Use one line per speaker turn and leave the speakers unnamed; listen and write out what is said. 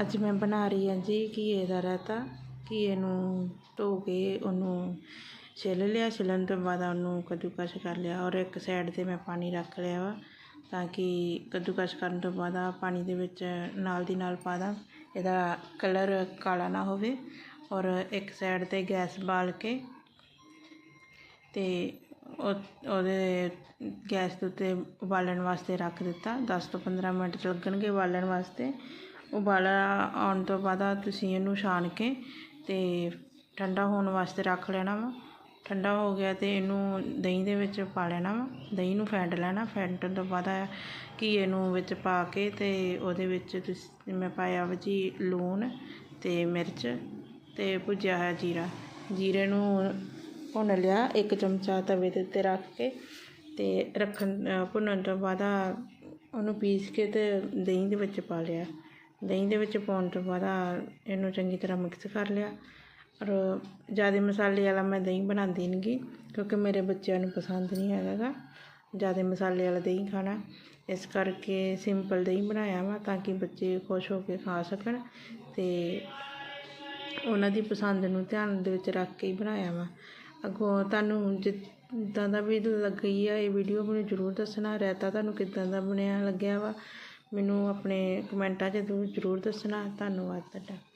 ਅੱਜ ਮੈਂ ਬਣਾ ਰਹੀ ਹਾਂ ਜੀ ਘੀਏ ਦਾ ਰਾਇਤਾ। ਘੀਏ ਨੂੰ ਧੋ ਕੇ ਉਹਨੂੰ ਛਿੱਲ ਲਿਆ। ਛਿੱਲਣ ਤੋਂ ਬਾਅਦ ਉਹਨੂੰ ਕੱਦੂਕਸ ਕਰ ਲਿਆ ਔਰ ਇੱਕ ਸਾਈਡ 'ਤੇ ਮੈਂ ਪਾਣੀ ਰੱਖ ਲਿਆ ਵਾ ਤਾਂ ਕਿ ਕੱਦੂਕਸ ਕਰਨ ਤੋਂ ਬਾਅਦ ਆ ਪਾਣੀ ਦੇ ਵਿੱਚ ਨਾਲ ਦੀ ਨਾਲ ਪਾ ਦਾਂ। ਇਹਦਾ ਕਲਰ ਕਾਲਾ ਨਾ ਹੋਵੇ ਔਰ ਇੱਕ ਸਾਈਡ 'ਤੇ ਗੈਸ ਬਾਲ ਕੇ ਅਤੇ ਉਹਦੇ ਗੈਸ ਦੇ ਉੱਤੇ ਉਬਾਲਣ ਵਾਸਤੇ ਰੱਖ ਦਿੱਤਾ। ਦਸ ਤੋਂ ਪੰਦਰਾਂ ਮਿੰਟ ਲੱਗਣਗੇ ਉਬਾਲਣ ਵਾਸਤੇ। ਉਬਾਲਾ ਆਉਣ ਤੋਂ ਬਾਅਦ ਤੁਸੀਂ ਇਹਨੂੰ ਛਾਣ ਕੇ ਅਤੇ ਠੰਡਾ ਹੋਣ ਵਾਸਤੇ ਰੱਖ ਲੈਣਾ ਵਾ। ਠੰਡਾ ਹੋ ਗਿਆ ਅਤੇ ਇਹਨੂੰ ਦਹੀਂ ਦੇ ਵਿੱਚ ਪਾ ਲੈਣਾ ਵਾ। ਦਹੀਂ ਨੂੰ ਫੈਂਟ ਲੈਣਾ। ਫੈਂਟਣ ਤੋਂ ਬਾਅਦ ਘੀਏ ਨੂੰ ਵਿੱਚ ਪਾ ਕੇ ਅਤੇ ਉਹਦੇ ਵਿੱਚ ਤੁਸੀਂ, ਮੈਂ ਪਾਇਆ ਵਾ ਜੀ ਲੂਣ ਅਤੇ ਮਿਰਚ ਅਤੇ ਭੁੱਜਿਆ ਹੋਇਆ ਜੀਰਾ। ਜੀਰੇ ਨੂੰ ਭੁੰਨ ਲਿਆ ਇੱਕ ਚਮਚਾ ਤਵੇ ਦੇ ਉੱਤੇ ਰੱਖ ਕੇ ਅਤੇ ਰੱਖਣ, ਭੁੰਨਣ ਤੋਂ ਬਾਅਦ ਉਹਨੂੰ ਪੀਸ ਕੇ ਅਤੇ ਦਹੀਂ ਦੇ ਵਿੱਚ ਪਾ ਲਿਆ। ਦਹੀਂ ਦੇ ਵਿੱਚ ਪਾਉਣ ਤੋਂ ਬਾਅਦ ਇਹਨੂੰ ਚੰਗੀ ਤਰ੍ਹਾਂ ਮਿਕਸ ਕਰ ਲਿਆ। ਔਰ ਜ਼ਿਆਦਾ ਮਸਾਲੇ ਵਾਲਾ ਮੈਂ ਦਹੀਂ ਬਣਾਉਂਦੀ ਨਹੀਂ ਕਿਉਂਕਿ ਮੇਰੇ ਬੱਚਿਆਂ ਨੂੰ ਪਸੰਦ ਨਹੀਂ ਹੈਗਾ ਜ਼ਿਆਦਾ ਮਸਾਲੇ ਵਾਲਾ ਦਹੀਂ ਖਾਣਾ। ਇਸ ਕਰਕੇ ਸਿੰਪਲ ਦਹੀਂ ਬਣਾਇਆ ਵਾ ਤਾਂ ਕਿ ਬੱਚੇ ਖੁਸ਼ ਹੋ ਕੇ ਖਾ ਸਕਣ ਅਤੇ ਉਹਨਾਂ ਦੀ ਪਸੰਦ ਨੂੰ ਧਿਆਨ ਦੇ ਵਿੱਚ ਰੱਖ ਕੇ ਹੀ ਬਣਾਇਆ ਵਾ। ਅੱਗੋਂ ਤੁਹਾਨੂੰ ਜਿੱਦਾਂ ਦਾ ਵੀ ਲੱਗੀ ਆ ਇਹ ਵੀਡੀਓ ਮੈਨੂੰ ਜ਼ਰੂਰ ਦੱਸਣਾ। ਰਾਇਤਾ ਤੁਹਾਨੂੰ ਕਿੱਦਾਂ ਦਾ ਬਣਿਆ ਲੱਗਿਆ ਵਾ? ਮੈਨੂੰ ਆਪਣੇ ਕਮੈਂਟਾਂ 'ਚ ਜ਼ਰੂਰ ਜ਼ਰੂਰ ਦੱਸਣਾ। ਧੰਨਵਾਦ ਤੁਹਾਡਾ।